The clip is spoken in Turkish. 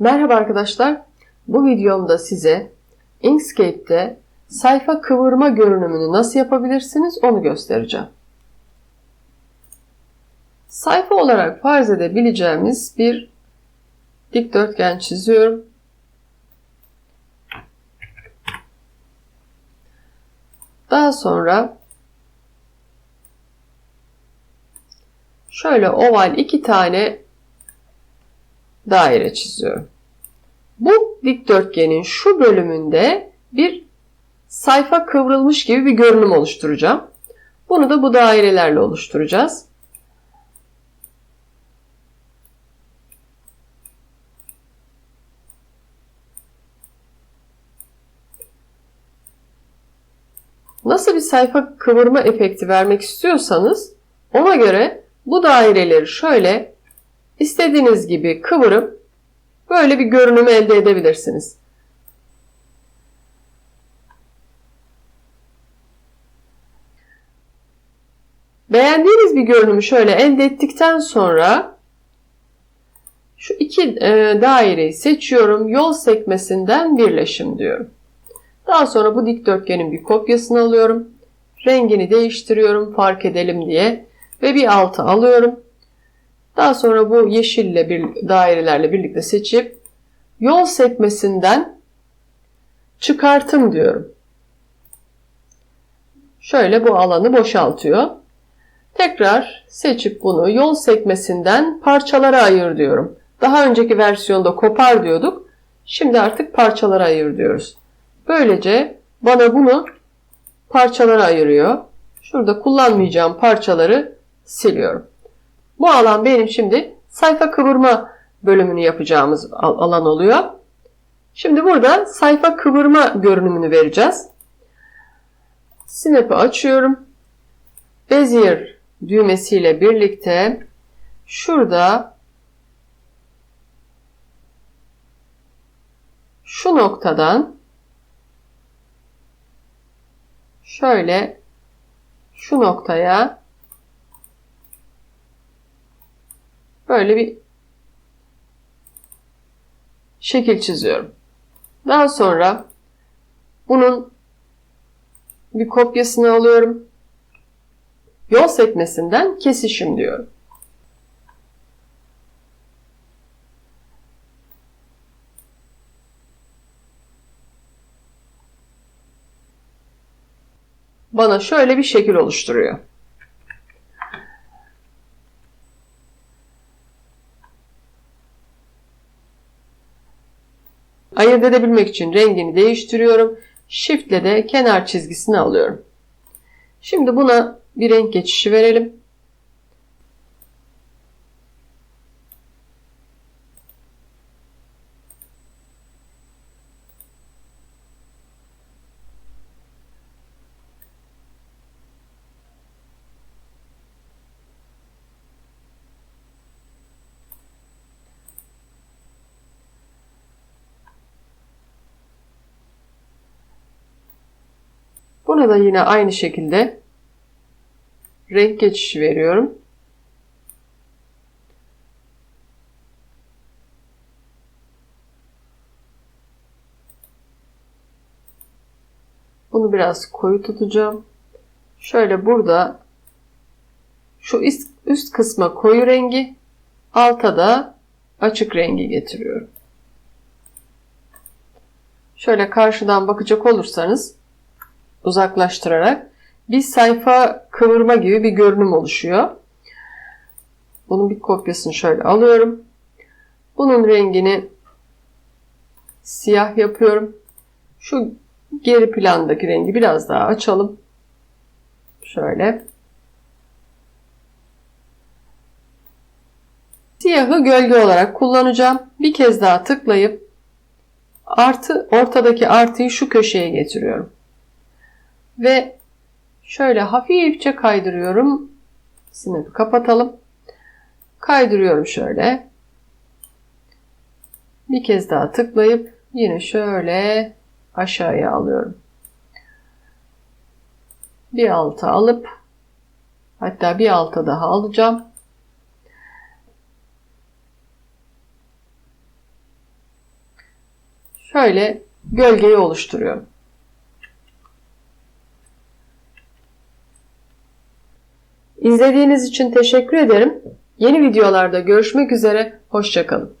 Merhaba arkadaşlar. Bu videomda size Inkscape'de sayfa kıvırma görünümünü nasıl yapabilirsiniz onu göstereceğim. Sayfa olarak farz edebileceğimiz bir dikdörtgen çiziyorum. Daha sonra şöyle oval iki tane daire çiziyorum. Bu dikdörtgenin şu bölümünde bir sayfa kıvrılmış gibi bir görünüm oluşturacağım. Bunu da bu dairelerle oluşturacağız. Nasıl bir sayfa kıvırma efekti vermek istiyorsanız ona göre bu daireleri şöyle istediğiniz gibi kıvırıp böyle bir görünüm elde edebilirsiniz. Beğendiğiniz bir görünümü şöyle elde ettikten sonra şu iki e, daireyi seçiyorum. Yol sekmesinden birleşim diyorum. Daha sonra bu dikdörtgenin bir kopyasını alıyorum. Rengini değiştiriyorum fark edelim diye ve bir altı alıyorum. Daha sonra bu yeşille bir dairelerle birlikte seçip yol sekmesinden çıkartım diyorum. Şöyle bu alanı boşaltıyor. Tekrar seçip bunu yol sekmesinden parçalara ayır diyorum. Daha önceki versiyonda kopar diyorduk. Şimdi artık parçalara ayır diyoruz. Böylece bana bunu parçalara ayırıyor. Şurada kullanmayacağım parçaları siliyorum. Bu alan benim şimdi sayfa kıvırma bölümünü yapacağımız alan oluyor. Şimdi burada sayfa kıvırma görünümünü vereceğiz. Snap'i açıyorum. Bezier düğmesiyle birlikte şurada şu noktadan şöyle şu noktaya böyle bir şekil çiziyorum. Daha sonra bunun bir kopyasını alıyorum. Yol sekmesinden kesişim diyorum. Bana şöyle bir şekil oluşturuyor. Ayırt edebilmek için rengini değiştiriyorum. Shift ile de kenar çizgisini alıyorum. Şimdi buna bir renk geçişi verelim. Da yine aynı şekilde renk geçişi veriyorum. Bunu biraz koyu tutacağım. Şöyle burada şu üst kısma koyu rengi, alta da açık rengi getiriyorum. Şöyle karşıdan bakacak olursanız uzaklaştırarak bir sayfa kıvırma gibi bir görünüm oluşuyor. Bunun bir kopyasını şöyle alıyorum. Bunun rengini siyah yapıyorum. Şu geri plandaki rengi biraz daha açalım. Şöyle. Siyahı gölge olarak kullanacağım. Bir kez daha tıklayıp artı ortadaki artıyı şu köşeye getiriyorum. Ve şöyle hafifçe kaydırıyorum. Snap'i kapatalım. Kaydırıyorum şöyle. Bir kez daha tıklayıp yine şöyle aşağıya alıyorum. Bir alta alıp hatta bir alta daha alacağım. şöyle gölgeyi oluşturuyorum. İzlediğiniz için teşekkür ederim. Yeni videolarda görüşmek üzere, hoşçakalın.